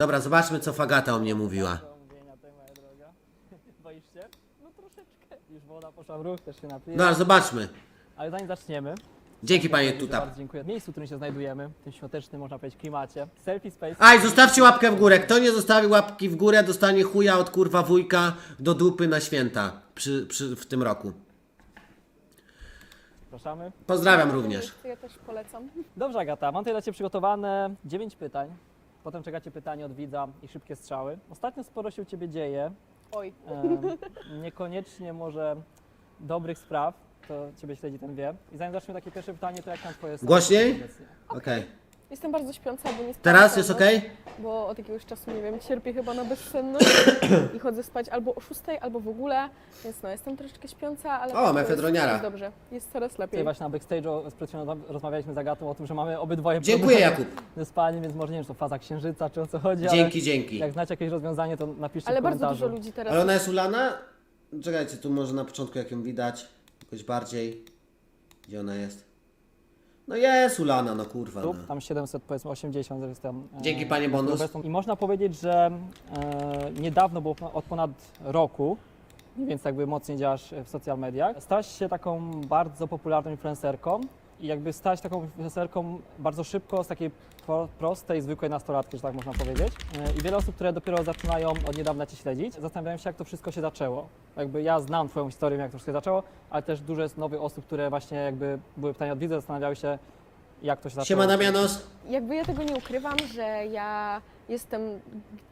Dobra, zobaczmy co Fagata o mnie mówiła. Droga. Boisz się? No troszeczkę. Już woda poszła w ruch, też się napije. No ale zobaczmy. Ale zanim zaczniemy, Dzięki panie bardzo Tuta. bardzo dziękuję. W miejscu, w którym się znajdujemy, w tym świątecznym, można powiedzieć, klimacie. Selfie Space. Aj, zostawcie łapkę w górę. Kto nie zostawi łapki w górę, dostanie chuja od kurwa wujka do dupy na święta przy, przy, w tym roku. Zapraszamy. Pozdrawiam również. Ja też polecam. Dobrze, Agata, mam tutaj dla Ciebie przygotowane 9 pytań. Potem czekacie pytanie od widza i szybkie strzały. Ostatnio sporo się u Ciebie dzieje. Oj. Em, niekoniecznie może dobrych spraw, to Ciebie śledzi ten wie. I zanim zaczniemy takie pierwsze pytanie, to jak tam Twoje Głośniej? obecnie? Okej. Jestem bardzo śpiąca, bo nie spałam Teraz jest okej? Bo od jakiegoś czasu, nie wiem, cierpię chyba na bezsenność i chodzę spać albo o 6, albo w ogóle, więc no, jestem troszeczkę śpiąca, ale... O, mefedroniara. Jest, dobrze, jest coraz Tutaj lepiej. właśnie na backstage'u przed chwilą rozmawialiśmy z Agatą o tym, że mamy obydwoje Dziękuję problemy Jakub. ze spaniem, więc może nie wiem, czy to faza księżyca, czy o co chodzi, ale Dzięki, dzięki. jak znacie jakieś rozwiązanie, to napiszcie Ale w bardzo komentarzu. dużo ludzi teraz... Ale ona jest ulana? Czekajcie, tu może na początku jak ją widać. Jakoś bardziej. Gdzie ona jest? No jest ulana, no kurwa. No. Tam 700, powiedzmy 80, że jest tam. e, Dzięki, panie bonus. obecną. I można powiedzieć, że e, niedawno, bo od ponad roku, więc jakby mocniej działasz w social mediach, stałaś się taką bardzo popularną influencerką i jakby stałaś taką influencerką bardzo szybko z takiej pro- prostej, zwykłej nastolatki, że tak można powiedzieć. E, I wiele osób, które dopiero zaczynają od niedawna Cię śledzić, zastanawiają się, jak to wszystko się zaczęło. Jakby ja znam Twoją historię, jak to wszystko się zaczęło, ale też dużo jest nowych osób, które właśnie jakby były pytania od widza, zastanawiały się, jak to się zaczęło. Siema Damianos. Jakby ja tego nie ukrywam, że ja jestem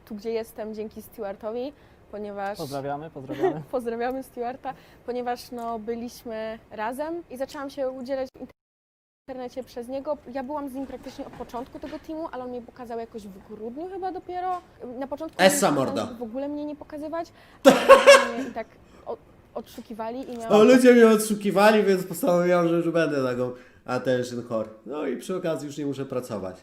tu, gdzie jestem dzięki Stewartowi, ponieważ... Pozdrawiamy, pozdrawiamy. Pozdrawiamy Stewarta, ponieważ no, byliśmy razem i zaczęłam się udzielać internecie przez niego. Ja byłam z nim praktycznie od początku tego teamu, ale on mnie pokazał jakoś w grudniu chyba dopiero. Na początku Essa chciał w ogóle mnie nie pokazywać, ale mnie i tak o- odszukiwali i miałam... O, ludzie mnie odszukiwali, więc postanowiłam, że już będę taką attention whore. No i przy okazji już nie muszę pracować.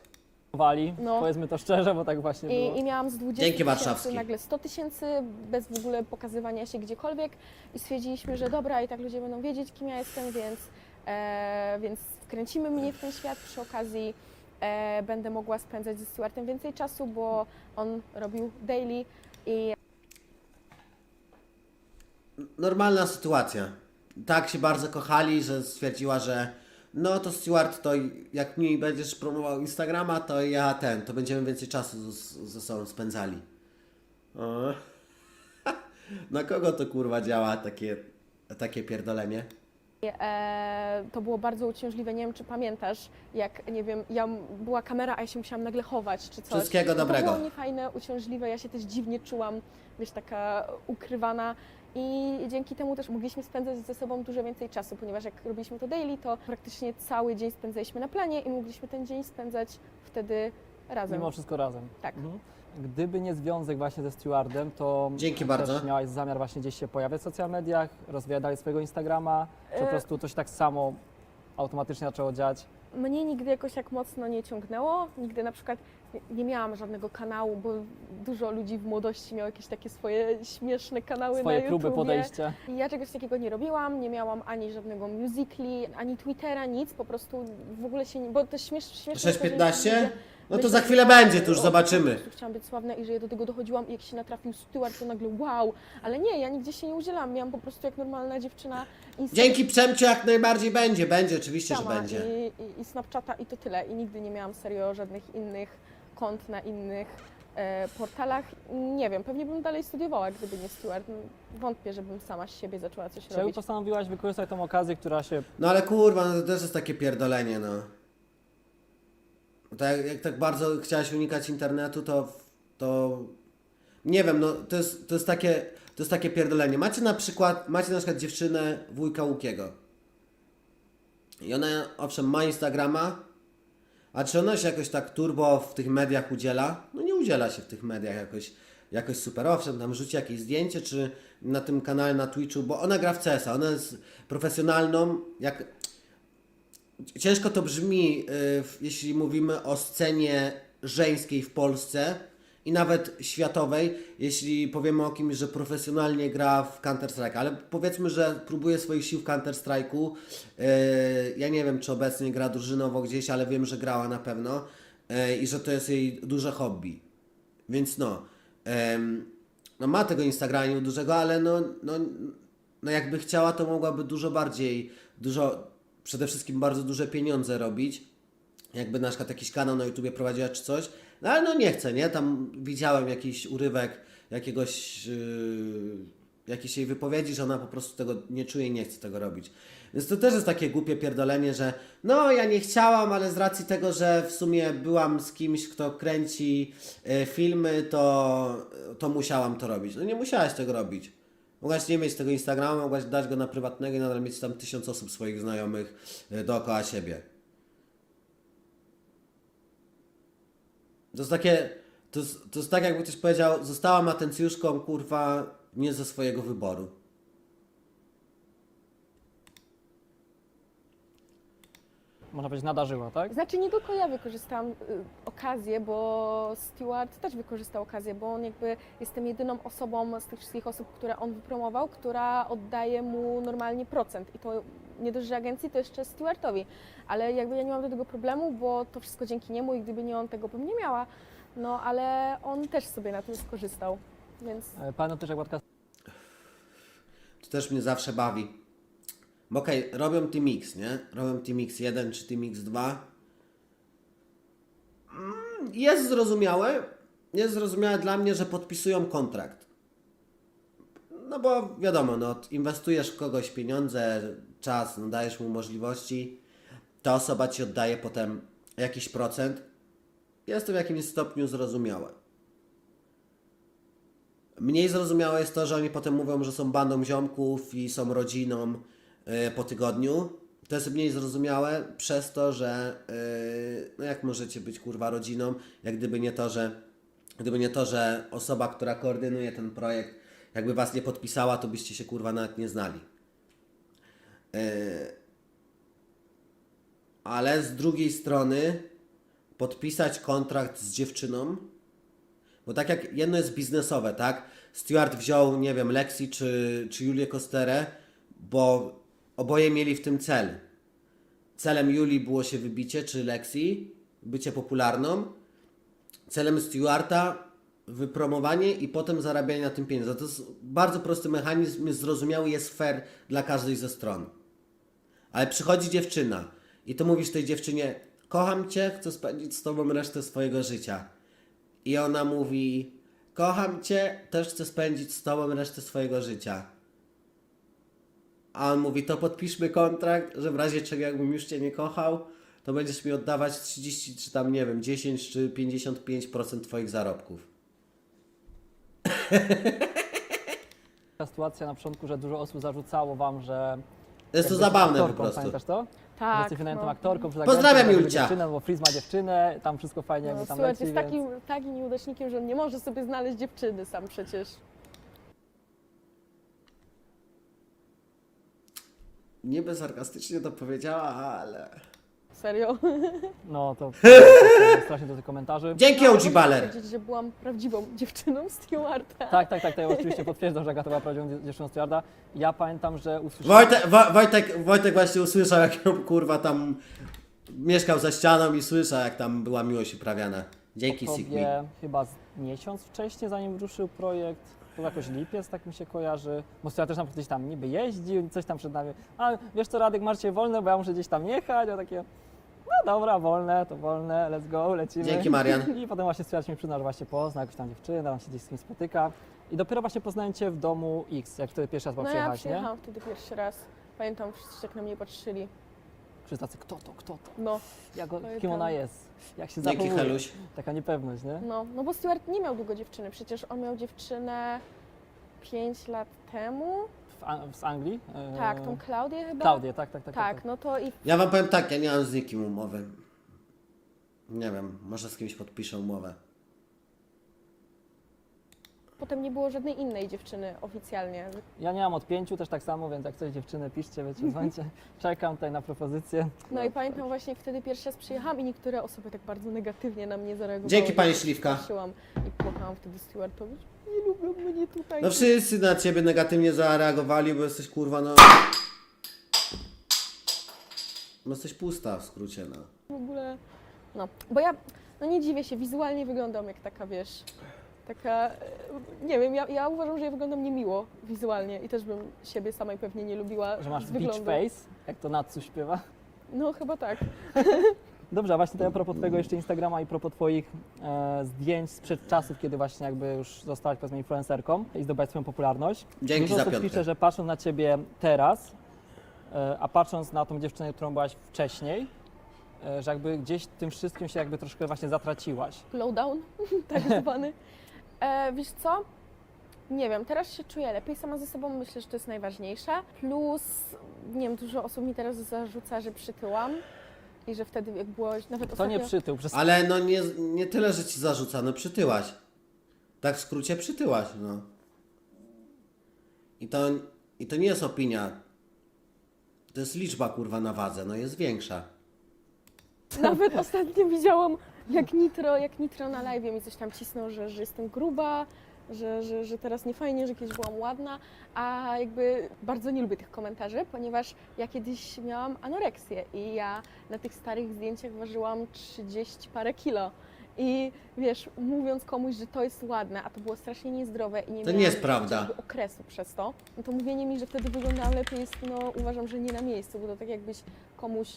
Wali, No. powiedzmy to szczerze, bo tak właśnie było. I, I miałam z 20 Dzięki tysięcy warszawski. nagle 100 tysięcy bez w ogóle pokazywania się gdziekolwiek i stwierdziliśmy, że dobra i tak ludzie będą wiedzieć kim ja jestem, więc, e, więc wkręcimy mnie w ten świat przy okazji e, będę mogła spędzać ze Stewartem więcej czasu, bo on robił daily i Normalna sytuacja. Tak się bardzo kochali, że stwierdziła, że no to Stewart, to jak mi będziesz promował Instagrama, to ja ten, to będziemy więcej czasu z- ze sobą spędzali. Na kogo to kurwa działa takie, takie pierdolenie? E, to było bardzo uciążliwe. Nie wiem, czy pamiętasz, jak, nie wiem, ja, była kamera, a ja się musiałam nagle chować, czy coś. Wszystkiego dobrego. To było niefajne, uciążliwe, ja się też dziwnie czułam, wiesz, taka ukrywana i dzięki temu też mogliśmy spędzać ze sobą dużo więcej czasu, ponieważ jak robiliśmy to daily, to praktycznie cały dzień spędzaliśmy na planie i mogliśmy ten dzień spędzać wtedy razem. Mimo wszystko razem. Tak. Mhm. Gdyby nie związek właśnie ze Stewardem, to Dzięki też bardzo. miałaś zamiar właśnie gdzieś się pojawiać w social mediach, rozwijać dalej swojego Instagrama, czy po E- prostu to się tak samo automatycznie zaczęło dziać? Mnie nigdy jakoś tak mocno nie ciągnęło. Nigdy na przykład nie, nie miałam żadnego kanału, bo dużo ludzi w młodości miało jakieś takie swoje śmieszne kanały Swoje na próby YouTubie. podejścia. I ja czegoś takiego nie robiłam, nie miałam ani żadnego musicali, ani Twittera, nic, po prostu w ogóle się nie... Bo to śmiesz, śmieszne... jest to, że 6.15? ludzie No to za chwilę będzie, to już zobaczymy. Chciałam być sławna i że ja do tego dochodziłam i jak się natrafił Stewart, to nagle wow, ale nie, ja nigdzie się nie udzielam, miałam po prostu jak normalna dziewczyna Insta- Dzięki Przemciu jak najbardziej będzie, będzie, oczywiście, że sama będzie. I, i, i Snapchata i to tyle. I nigdy nie miałam serio żadnych innych kont na innych e, portalach. Nie wiem, pewnie bym dalej studiowała, gdyby nie Stewart. Wątpię, żebym sama z siebie zaczęła coś Czemu robić. postanowiłaś wykorzystać tą okazję, która się No ale kurwa, no to też jest takie pierdolenie, no. Tak, jak tak bardzo chciałaś unikać internetu, to, to nie wiem, no to jest, to jest takie, to jest takie pierdolenie. Macie na przykład, macie na przykład dziewczynę wujka Łukiego. I ona, owszem, ma Instagrama, a czy ona się jakoś tak turbo w tych mediach udziela? No nie udziela się w tych mediach jakoś, jakoś super. Owszem, tam rzuci jakieś zdjęcie, czy na tym kanale na Twitchu, bo ona gra w CS-a, ona jest profesjonalną, jak... Ciężko to brzmi, y, jeśli mówimy o scenie żeńskiej w Polsce i nawet światowej, jeśli powiemy o kimś, że profesjonalnie gra w Counter-Strike, ale powiedzmy, że próbuje swoich sił w Counter-Strike'u. Y, Ja nie wiem, czy obecnie gra drużynowo gdzieś, ale wiem, że grała na pewno y, i że to jest jej duże hobby. Więc no, no ma tego Instagramu dużego, ale no, no, no jakby chciała, to mogłaby dużo bardziej, dużo, przede wszystkim bardzo duże pieniądze robić. Jakby na przykład jakiś kanał na YouTubie prowadziła czy coś, no ale no nie chcę, nie? Tam widziałem jakiś urywek jakiegoś, yy, jakiejś jej wypowiedzi, że ona po prostu tego nie czuje i nie chce tego robić. Więc to też jest takie głupie pierdolenie, że no ja nie chciałam, ale z racji tego, że w sumie byłam z kimś, kto kręci e, filmy, to, to musiałam to robić. No nie musiałaś tego robić. Mogłaś nie mieć tego Instagrama, mogłaś dać go na prywatnego i nadal mieć tam tysiąc osób swoich znajomych e, dookoła siebie. To jest takie, to jest, to jest tak jakby ktoś powiedział, zostałam atencjuszką, kurwa, nie ze swojego wyboru. Można powiedzieć, nadarzyła, tak? Znaczy nie tylko ja wykorzystałam y, okazję, bo Stewart też wykorzystał okazję, bo on jakby jestem jedyną osobą z tych wszystkich osób, które on wypromował, która oddaje mu normalnie procent. I to nie dość, że agencji, to jeszcze Stewartowi. Ale jakby ja nie mam do tego problemu, bo to wszystko dzięki niemu i gdyby nie on, tego bym nie miała. No ale on też sobie na tym skorzystał. Więc E, Pamiętam też, jak Łatka To też mnie zawsze bawi. Bo okej, robią Team X, nie? Robią Team X1 czy Team X2. Mm, Jest zrozumiałe. Jest zrozumiałe dla mnie, że podpisują kontrakt. No bo wiadomo, no, inwestujesz w kogoś pieniądze, czas, no, dajesz mu możliwości. Ta osoba ci oddaje potem jakiś procent. Jest to w jakimś stopniu zrozumiałe. Mniej zrozumiałe jest to, że oni potem mówią, że są bandą ziomków i są rodziną po tygodniu. To jest mniej zrozumiałe przez to, że y, no jak możecie być kurwa rodziną, jak gdyby nie to, że gdyby nie to, że osoba, która koordynuje ten projekt, jakby was nie podpisała, to byście się kurwa nawet nie znali. Y, ale z drugiej strony podpisać kontrakt z dziewczyną, bo tak jak jedno jest biznesowe, tak? Stewart wziął, nie wiem, Lexi czy, czy Julię Kosterę, bo oboje mieli w tym cel. Celem Julii było się wybicie, czy Lexi, bycie popularną. Celem Stewarta wypromowanie i potem zarabianie na tym pieniędzy. To jest bardzo prosty mechanizm, zrozumiały, jest fair dla każdej ze stron. Ale przychodzi dziewczyna i ty mówisz tej dziewczynie, kocham cię, chcę spędzić z tobą resztę swojego życia. I ona mówi: Kocham cię, też chcę spędzić z tobą resztę swojego życia. A on mówi: To podpiszmy kontrakt, że w razie czego, jakbym już cię nie kochał, to będziesz mi oddawać 30, czy tam nie wiem, 10 czy 55% twoich zarobków. sytuacja na początku, że dużo osób zarzucało wam, że... Jest to zabawne po aktorką, prostu. Pamiętasz to? tak. jesteś wynajętą no. aktorką. Że Pozdrawiam, Julcia. Dziewczynę, bo Frizz ma dziewczynę, tam wszystko fajnie No, jakby tam Stewart leci, jest więc... takim, takim nieudacznikiem, że on nie może sobie znaleźć dziewczyny sam przecież. Niby sarkastycznie to powiedziała, ale. Serio. No to strasznie do tych komentarzy. Dzięki No, OG Baller! powiedzieć, że byłam prawdziwą dziewczyną Stewarta. Tak, tak, tak, to ja oczywiście potwierdzam, że Agata była prawdziwą dzie- dziewczyną Stewarda. Ja pamiętam, że usłyszałem... Wojtek, Wo- Wojtek, Wojtek właśnie usłyszał, jak ją kurwa tam mieszkał za ścianą i słyszał, jak tam była miłość uprawiana. Dzięki Sigmi. tobie chyba z miesiąc wcześniej, zanim ruszył projekt. To jakoś lipiec, tak mi się kojarzy. Bo ja też tam gdzieś tam niby jeździł, coś tam przed nami. A wiesz co, Radek, masz cię wolne, bo ja muszę gdzieś tam jechać. A takie, no dobra, wolne, to wolne, let's go, lecimy. Dzięki, Marian. I potem właśnie stwierdził mi przyznał, że właśnie pozna jakąś tam dziewczynę, on się gdzieś z kimś spotyka. I dopiero właśnie poznałem cię w domu X, jak wtedy pierwszy raz mam No ja przyjechać, nie? przyjechałam wtedy pierwszy raz. Pamiętam, wszyscy jak na mnie patrzyli. Wszyscy tacy, kto to, kto to, No, jak, kim ona jest, jak się Dzięki zachowuje. Heluś. Taka niepewność, nie? no, no bo Stewart nie miał długo dziewczyny. Przecież on miał dziewczynę 5 lat temu. W, An- z Anglii. e, Tak, tą Klaudię chyba. Klaudię, tak, tak, tak. Tak, no to i Ja wam powiem tak, ja nie mam z nikim umowy. Nie wiem, może z kimś podpiszę umowę. Potem nie było żadnej innej dziewczyny oficjalnie. Ja nie mam odpięciu też tak samo, więc jak coś dziewczyny piszcie, wiecie, dzwońcie. Czekam tutaj na propozycję. No i pamiętam właśnie wtedy pierwszy raz przyjechałam i niektóre osoby tak bardzo negatywnie na mnie zareagowały. Dzięki pani Śliwka. przestraszyłam I płakałam wtedy Stewartowi. Nie lubią mnie tutaj. No wszyscy na ciebie negatywnie zareagowali, bo jesteś kurwa no... No jesteś pusta w skrócie, no. W ogóle. No, bo ja no nie dziwię się, wizualnie wyglądam jak taka, wiesz, Taka, e, nie wiem, ja, ja uważam, że ja wyglądam niemiło wizualnie i też bym siebie samej pewnie nie lubiła Że masz z beach wyglądu. face, jak to Natsu śpiewa. No chyba tak. Dobrze, a właśnie to a propos Twojego jeszcze Instagrama i propos Twoich e, zdjęć sprzed czasów, kiedy właśnie jakby już zostałaś powiedzmy influencerką i zdobyłaś swoją popularność. Dzięki Dużo za osób piątkę. pisze, że patrząc na Ciebie teraz, e, a patrząc na tą dziewczynę, którą byłaś wcześniej, e, że jakby gdzieś tym wszystkim się jakby troszkę właśnie zatraciłaś. Lowdown, tak zwany. E, wiesz co? Nie wiem, teraz się czuję lepiej sama ze sobą, myślę, że to jest najważniejsze. Plus, nie wiem, dużo osób mi teraz zarzuca, że przytyłam i że wtedy jak było nawet To ostatnio... nie przytył, przez Ale no nie, nie tyle, że ci zarzuca, no przytyłaś. Tak w skrócie przytyłaś, no. I to, I to nie jest opinia. To jest liczba kurwa na wadze, no jest większa. Nawet ostatnio widziałam, jak Nitro, jak Nitro na live mi coś tam cisnął, że, że jestem gruba, że, że, że teraz nie fajnie, że kiedyś byłam ładna, a jakby bardzo nie lubię tych komentarzy, ponieważ ja kiedyś miałam anoreksję i ja na tych starych zdjęciach ważyłam 30 parę kilo. I wiesz, mówiąc komuś, że to jest ładne, a to było strasznie niezdrowe i nie To nie miałam jest prawda. okresu przez to, no to mówienie mi, że wtedy wyglądałam lepiej jest, no uważam, że nie na miejscu, bo to tak jakbyś komuś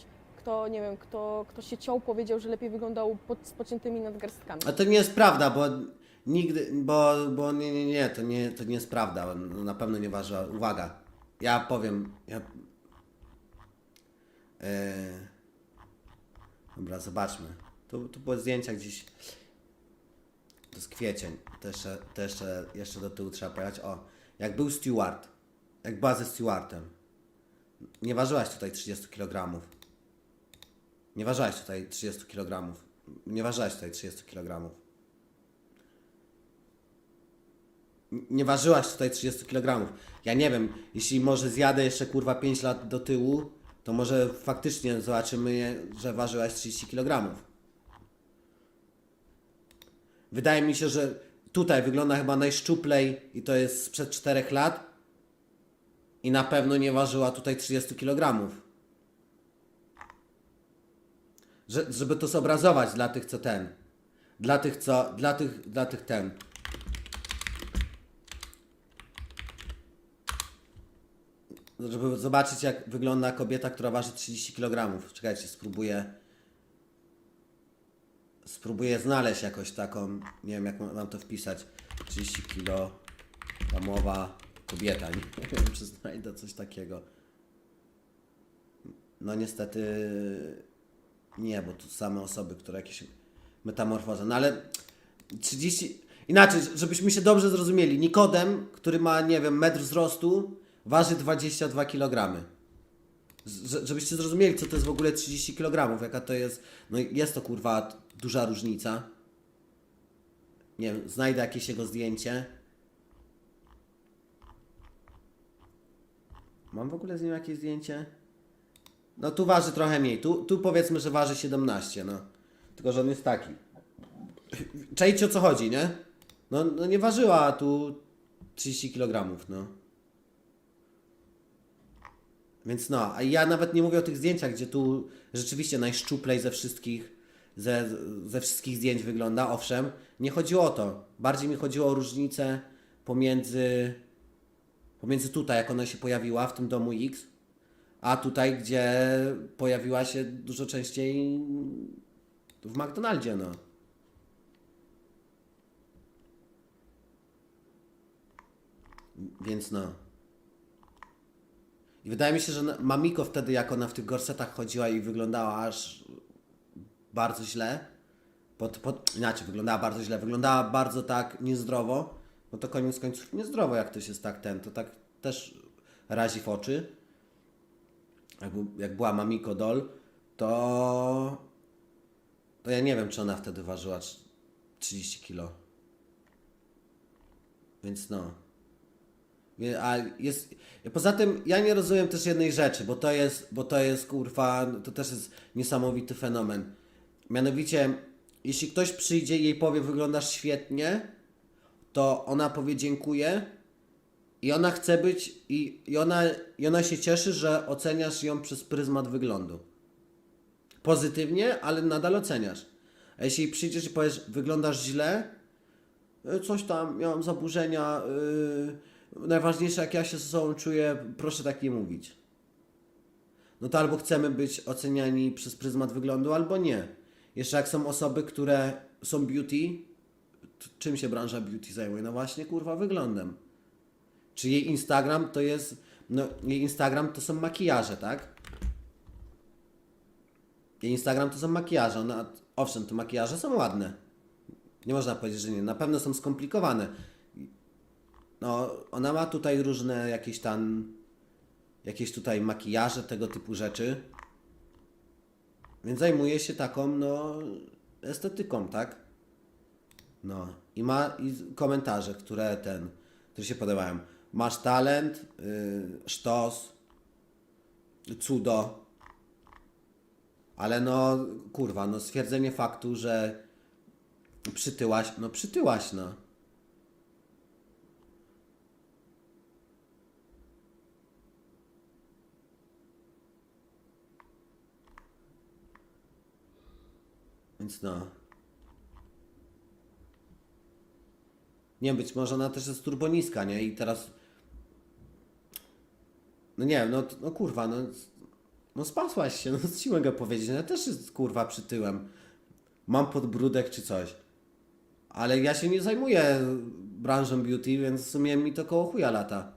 kto, nie wiem, kto, kto się ciął, powiedział, że lepiej wyglądał pod, z pociętymi nadgarstkami. A to nie jest prawda, bo nigdy, bo, bo nie, nie, nie, to nie, to nie jest prawda. Na pewno nie ważyła. Uwaga, ja powiem, ja... E... Dobra, zobaczmy. Tu, tu były zdjęcia gdzieś. To jest kwiecień. To jeszcze, to jeszcze, jeszcze do tyłu trzeba pojechać. O, jak był steward, jak była ze stewardem. Nie ważyłaś tutaj 30 kg. Nie ważyłaś tutaj 30 kg. Nie ważyłaś tutaj 30 kg. Nie ważyłaś tutaj 30 kg. Ja nie wiem, jeśli może zjadę jeszcze kurwa 5 lat do tyłu, to może faktycznie zobaczymy, że ważyłaś 30 kg. Wydaje mi się, że tutaj wygląda chyba najszczuplej i to jest sprzed 4 lat. I na pewno nie ważyła tutaj 30 kg. Że, żeby to zobrazować dla tych, co ten. Dla tych, co. Dla tych, dla tych ten. Żeby zobaczyć, jak wygląda kobieta, która waży 30 kg. Czekajcie, spróbuję. Spróbuję znaleźć jakoś taką. Nie wiem, jak ma- mam to wpisać. 30 kg. Ramowa kobieta. Nie wiem, czy znajdę coś takiego. No niestety nie, bo to same osoby, które jakieś metamorfozy. No ale 30. Inaczej, żebyśmy się dobrze zrozumieli. Nikodem, który ma, nie wiem, metr wzrostu, waży 22 kg. Żebyście zrozumieli, co to jest w ogóle 30 kg, jaka to jest. No jest to kurwa duża różnica. Nie wiem, znajdę jakieś jego zdjęcie. Mam w ogóle z nim jakieś zdjęcie? No tu waży trochę mniej. Tu, tu powiedzmy, że waży 17, no. Tylko, że on jest taki. Czajcie o co chodzi, nie? No, no nie ważyła tu 30 kg, no. Więc no, a ja nawet nie mówię o tych zdjęciach, gdzie tu rzeczywiście najszczuplej ze wszystkich, ze, ze wszystkich zdjęć wygląda. Owszem, nie chodziło o to. Bardziej mi chodziło o różnicę pomiędzy, pomiędzy tutaj, jak ona się pojawiła w tym domu X, a tutaj, gdzie pojawiła się dużo częściej w McDonaldzie, no. Więc no. I wydaje mi się, że Mamiko wtedy, jak ona w tych gorsetach chodziła i wyglądała aż bardzo źle, pod, pod, inaczej, wyglądała bardzo źle, wyglądała bardzo tak niezdrowo, no to koniec końców niezdrowo, jak ktoś jest tak ten, to tak też razi w oczy. Jak, jak była Mamiko Doll, to, to ja nie wiem, czy ona wtedy ważyła trz- 30 kilo. Więc no. A jest. Poza tym ja nie rozumiem też jednej rzeczy, bo to jest, bo to jest kurwa, to też jest niesamowity fenomen. Mianowicie, jeśli ktoś przyjdzie i jej powie, wyglądasz świetnie, to ona powie dziękuję i ona chce być, i, i, ona, i ona się cieszy, że oceniasz ją przez pryzmat wyglądu. Pozytywnie, ale nadal oceniasz. A jeśli przyjdziesz i powiesz, wyglądasz źle, y, coś tam, miałam zaburzenia, y, najważniejsze jak ja się ze sobą czuję, proszę tak nie mówić. No to albo chcemy być oceniani przez pryzmat wyglądu, albo nie. Jeszcze jak są osoby, które są beauty, czym się branża beauty zajmuje? No właśnie, kurwa, wyglądem. Czy jej Instagram to jest, no jej Instagram to są makijaże, tak? Jej Instagram to są makijaże. Ona, owszem, te makijaże są ładne. Nie można powiedzieć, że nie. Na pewno są skomplikowane. No, ona ma tutaj różne jakieś tam, jakieś tutaj makijaże, tego typu rzeczy. Więc zajmuje się taką, no, estetyką, tak? No. I ma i komentarze, które ten, które się podobają. Masz talent, yy, sztos, cudo. Ale no, kurwa, no stwierdzenie faktu, że przytyłaś, no przytyłaś, no. Więc no. Nie być może ona też jest turbo niska, nie? I teraz. No nie wiem, no, no kurwa, no. No spasłaś się, no co ci mogę powiedzieć? No ja też jest kurwa przytyłem. Mam podbródek czy coś. Ale ja się nie zajmuję branżą beauty, więc w sumie mi to koło chuja lata.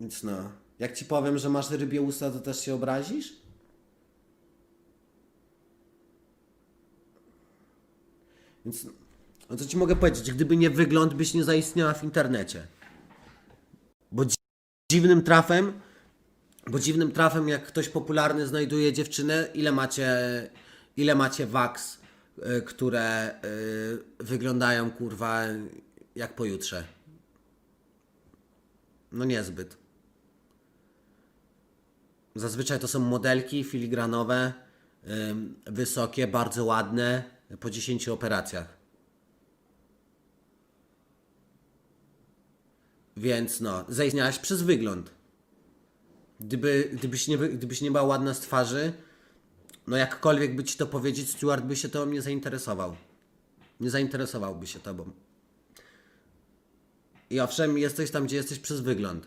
Więc no. Jak ci powiem, że masz rybie usta, to też się obrazisz? Więc no co ci mogę powiedzieć? Gdyby nie wygląd, byś nie zaistniała w internecie. Bo dzi- dziwnym trafem, bo dziwnym trafem, jak ktoś popularny znajduje dziewczynę, ile macie, ile macie waks, y, które y, wyglądają kurwa jak pojutrze? No niezbyt. Zazwyczaj to są modelki filigranowe, ym, wysokie, bardzo ładne, po 10 operacjach. Więc no, zaistniałaś przez wygląd. Gdyby, gdybyś, nie, gdybyś nie była ładna z twarzy, no jakkolwiek by ci to powiedzieć, Stuart by się tobą nie zainteresował. Nie zainteresowałby się tobą. I owszem, jesteś tam, gdzie jesteś przez wygląd.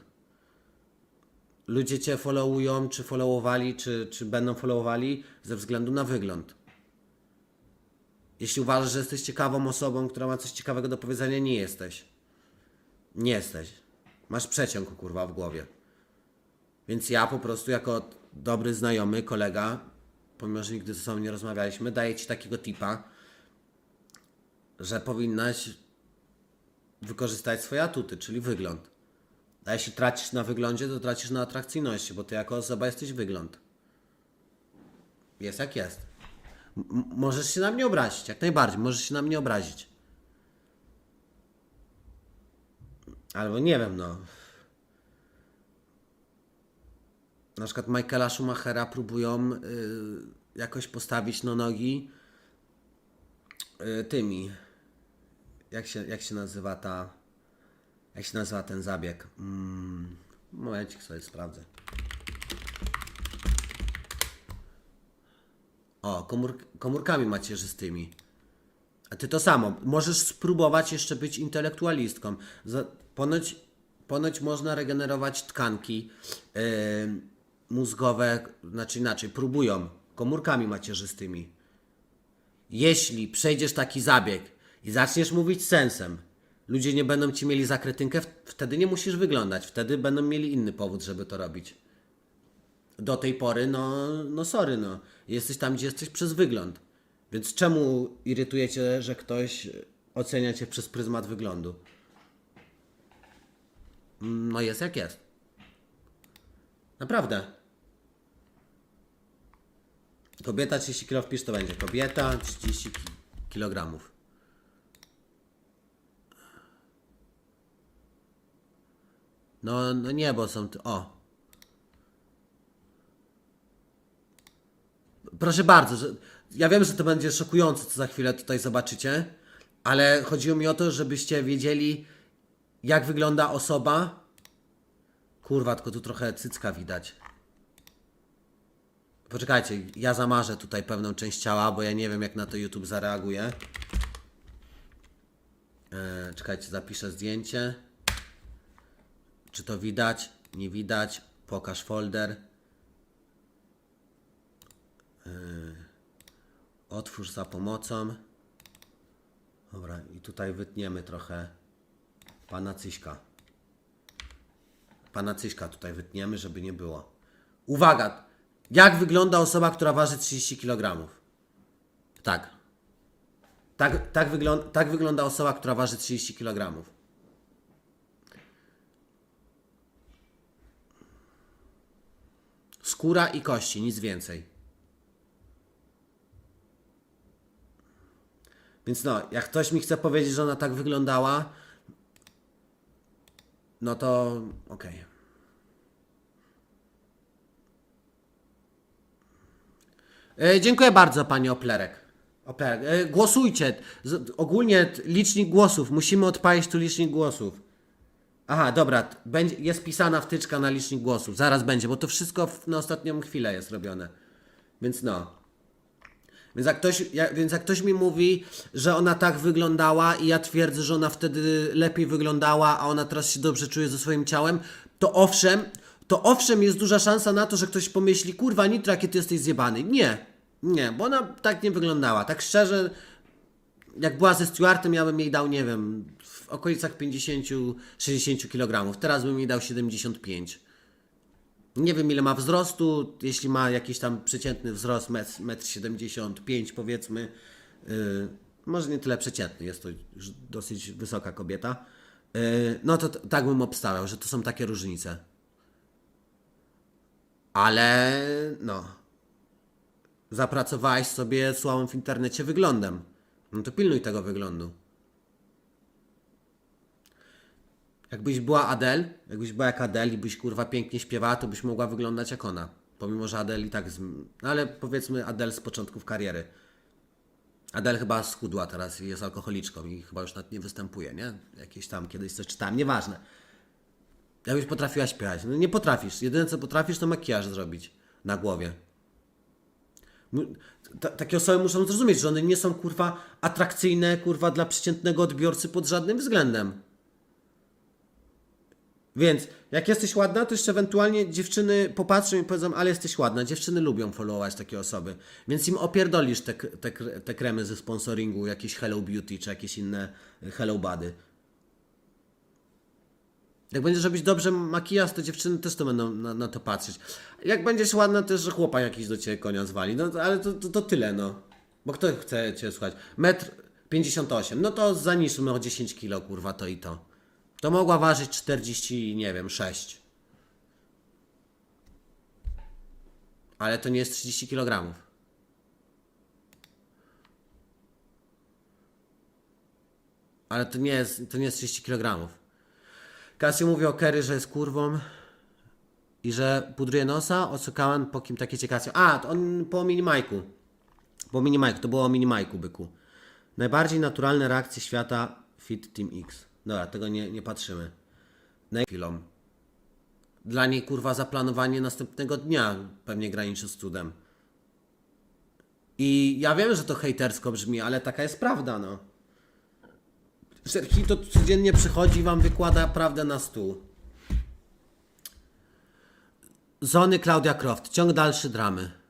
Ludzie cię followują, czy followowali, czy, czy będą followowali ze względu na wygląd. Jeśli uważasz, że jesteś ciekawą osobą, która ma coś ciekawego do powiedzenia, nie jesteś. Nie jesteś. Masz przeciąg, kurwa, w głowie. Więc ja po prostu jako dobry znajomy, kolega, pomimo, że nigdy ze sobą nie rozmawialiśmy, daję ci takiego tipa, że powinnaś wykorzystać swoje atuty, czyli wygląd. A jeśli tracisz na wyglądzie, to tracisz na atrakcyjności, bo ty jako osoba jesteś wygląd. Jest jak jest. M- możesz się na mnie obrazić, jak najbardziej, możesz się na mnie obrazić. Albo nie wiem, no. Na przykład Michaela Schumachera próbują y, jakoś postawić na nogi y, tymi. Jak się, jak się nazywa ta. Jak się nazywa ten zabieg? Mm, momencik sobie sprawdzę. O, komór, komórkami macierzystymi. A ty to samo. Możesz spróbować jeszcze być intelektualistką. Za, ponoć, ponoć można regenerować tkanki yy, mózgowe, znaczy inaczej, próbują komórkami macierzystymi. Jeśli przejdziesz taki zabieg i zaczniesz mówić sensem, ludzie nie będą ci mieli za kretynkę, w- wtedy nie musisz wyglądać, wtedy będą mieli inny powód, żeby to robić. Do tej pory, no, no sorry, no. Jesteś tam, gdzie jesteś przez wygląd. Więc czemu irytuje cię, że ktoś ocenia cię przez pryzmat wyglądu? No jest jak jest. Naprawdę. Kobieta 30 kg wpisz to będzie. Kobieta 30 ki- kilogramów. No, no nie, bo są. O. Proszę bardzo, że, ja wiem, że to będzie szokujące, co za chwilę tutaj zobaczycie, ale chodziło mi o to, żebyście wiedzieli, jak wygląda osoba. Kurwa, tylko tu trochę cycka widać. Poczekajcie, ja zamarzę tutaj pewną część ciała, bo ja nie wiem jak na to YouTube zareaguje. E, czekajcie, zapiszę zdjęcie. Czy to widać? Nie widać. Pokaż folder. E, otwórz za pomocą. Dobra, i tutaj wytniemy trochę pana Cyśka. Pana Cyśka tutaj wytniemy, żeby nie było. Uwaga! Jak wygląda osoba, która waży 30 kg? Tak. Tak, tak, wyglą- tak wygląda osoba, która waży 30 kg. Skóra i kości, nic więcej. Więc no, jak ktoś mi chce powiedzieć, że ona tak wyglądała, no to okej. E, dziękuję bardzo, pani Oplerek. Oplerek. E, głosujcie. Ogólnie licznik głosów. Musimy odpalić tu licznik głosów. Aha, dobra. Będzie, jest pisana wtyczka na licznik głosów. Zaraz będzie, bo to wszystko na ostatnią chwilę jest robione. Więc no. Więc jak, ktoś, ja, więc jak ktoś mi mówi, że ona tak wyglądała i ja twierdzę, że ona wtedy lepiej wyglądała, a ona teraz się dobrze czuje ze swoim ciałem, to owszem, to owszem jest duża szansa na to, że ktoś pomyśli, kurwa Nitro, jakie ty jesteś zjebany. Nie, nie, bo ona tak nie wyglądała. Tak szczerze, jak była ze Stuartem, ja bym jej dał, nie wiem, w okolicach 50-60 kg. Teraz bym jej dał 75 nie wiem ile ma wzrostu, jeśli ma jakiś tam przeciętny wzrost 1,75 m powiedzmy, yy, może nie tyle przeciętny, jest to już dosyć wysoka kobieta, yy, no to tak bym obstawiał, że to są takie różnice. Ale no, zapracowałeś sobie słabym w internecie wyglądem, no to pilnuj tego wyglądu. Jakbyś była Adele, jakbyś była jak Adele i byś kurwa pięknie śpiewała, to byś mogła wyglądać jak ona. Pomimo, że Adele i tak. Z... No ale powiedzmy Adele z początków kariery. Adele chyba schudła teraz i jest alkoholiczką i chyba już nawet nie występuje, nie? Jakieś tam kiedyś coś czytałem, nieważne. Jakbyś potrafiła śpiewać. No nie potrafisz. Jedyne co potrafisz to makijaż zrobić na głowie. Takie osoby muszą zrozumieć, że one nie są kurwa atrakcyjne kurwa dla przeciętnego odbiorcy pod żadnym względem. Więc jak jesteś ładna, to jeszcze ewentualnie dziewczyny popatrzą i powiedzą, ale jesteś ładna. Dziewczyny lubią followować takie osoby. Więc im opierdolisz te, te, te kremy ze sponsoringu, jakieś Hello Beauty czy jakieś inne Hello Body. Jak będziesz robić dobrze makijaż, to dziewczyny też to będą na, na to patrzeć. Jak będziesz ładna, też, chłopak jakiś do ciebie konia zwali. No ale to, to, to tyle, no. Bo kto chce cię słuchać? Metr 58, no to zaniżmy o 10 kilo, kurwa, to i to. To mogła ważyć 40, nie wiem, 6. Ale to nie jest 30 kg. Ale to nie jest, to nie jest 30 kg. Cassie mówi o Kerry, że jest kurwą i że pudruje nosa. O co Kałan, po kim takie ciekawe. A, to on po minimajku. Po minimajku, to było o minimajku, byku. Najbardziej naturalne reakcje świata Fit Team X. Dobra, tego nie, nie patrzymy. Na chwilą. Dla niej kurwa zaplanowanie następnego dnia pewnie graniczy z cudem. I ja wiem, że to hejtersko brzmi, ale taka jest prawda, no. Serki to codziennie przychodzi i wam wykłada prawdę na stół. Zony Claudia Croft. Ciąg dalszy dramy.